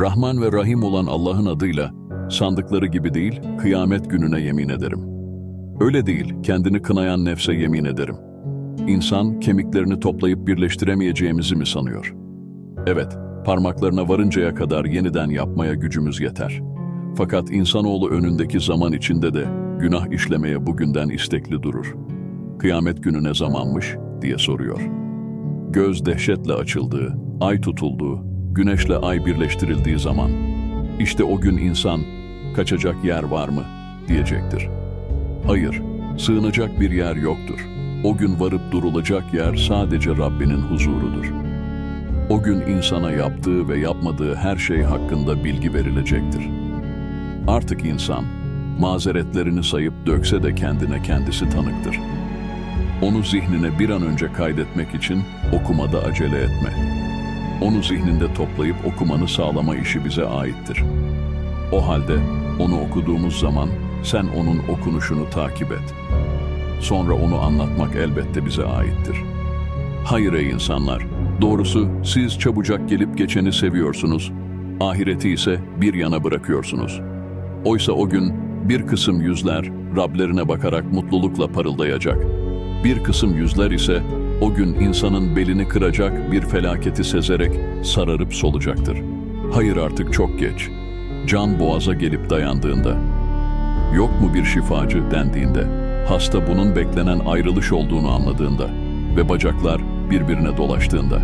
Rahman ve Rahim olan Allah'ın adıyla sandıkları gibi değil, kıyamet gününe yemin ederim. Öyle değil, kendini kınayan nefse yemin ederim. İnsan kemiklerini toplayıp birleştiremeyeceğimizi mi sanıyor? Evet, parmaklarına varıncaya kadar yeniden yapmaya gücümüz yeter. Fakat insanoğlu önündeki zaman içinde de günah işlemeye bugünden istekli durur. Kıyamet günü ne zamanmış diye soruyor. Göz dehşetle açıldığı, ay tutulduğu, güneşle ay birleştirildiği zaman, işte o gün insan, kaçacak yer var mı diyecektir. Hayır, sığınacak bir yer yoktur. O gün varıp durulacak yer sadece Rabbinin huzurudur. O gün insana yaptığı ve yapmadığı her şey hakkında bilgi verilecektir. Artık insan, mazeretlerini sayıp dökse de kendine kendisi tanıktır. Onu zihnine bir an önce kaydetmek için okumada acele etme. Onu zihninde toplayıp okumanı sağlama işi bize aittir. O halde onu okuduğumuz zaman sen onun okunuşunu takip et. Sonra onu anlatmak elbette bize aittir. Hayır ey insanlar, doğrusu siz çabucak gelip geçeni seviyorsunuz, ahireti ise bir yana bırakıyorsunuz. Oysa o gün bir kısım yüzler Rablerine bakarak mutlulukla parıldayacak. Bir kısım yüzler ise o gün insanın belini kıracak bir felaketi sezerek sararıp solacaktır. Hayır artık çok geç. Can boğaza gelip dayandığında, yok mu bir şifacı dendiğinde, hasta bunun beklenen ayrılış olduğunu anladığında ve bacaklar birbirine dolaştığında.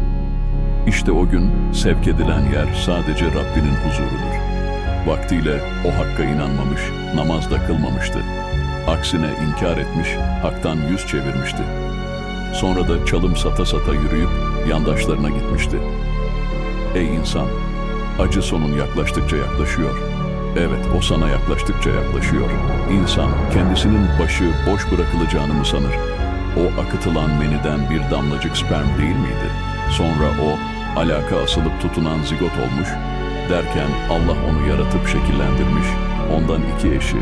İşte o gün sevk edilen yer sadece Rabbinin huzurudur. Vaktiyle o hakka inanmamış, namaz da kılmamıştı. Aksine inkar etmiş, haktan yüz çevirmişti. Sonra da çalım sata sata yürüyüp yandaşlarına gitmişti. Ey insan, acı sonun yaklaştıkça yaklaşıyor. Evet, o sana yaklaştıkça yaklaşıyor. İnsan kendisinin başı boş bırakılacağını mı sanır? O akıtılan meniden bir damlacık sperm değil miydi? Sonra o alaka asılıp tutunan zigot olmuş, derken Allah onu yaratıp şekillendirmiş, ondan iki eşi,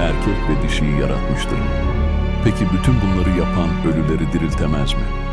erkek ve dişiyi yaratmıştır. Peki bütün bunları yapan ölüleri diriltemez mi?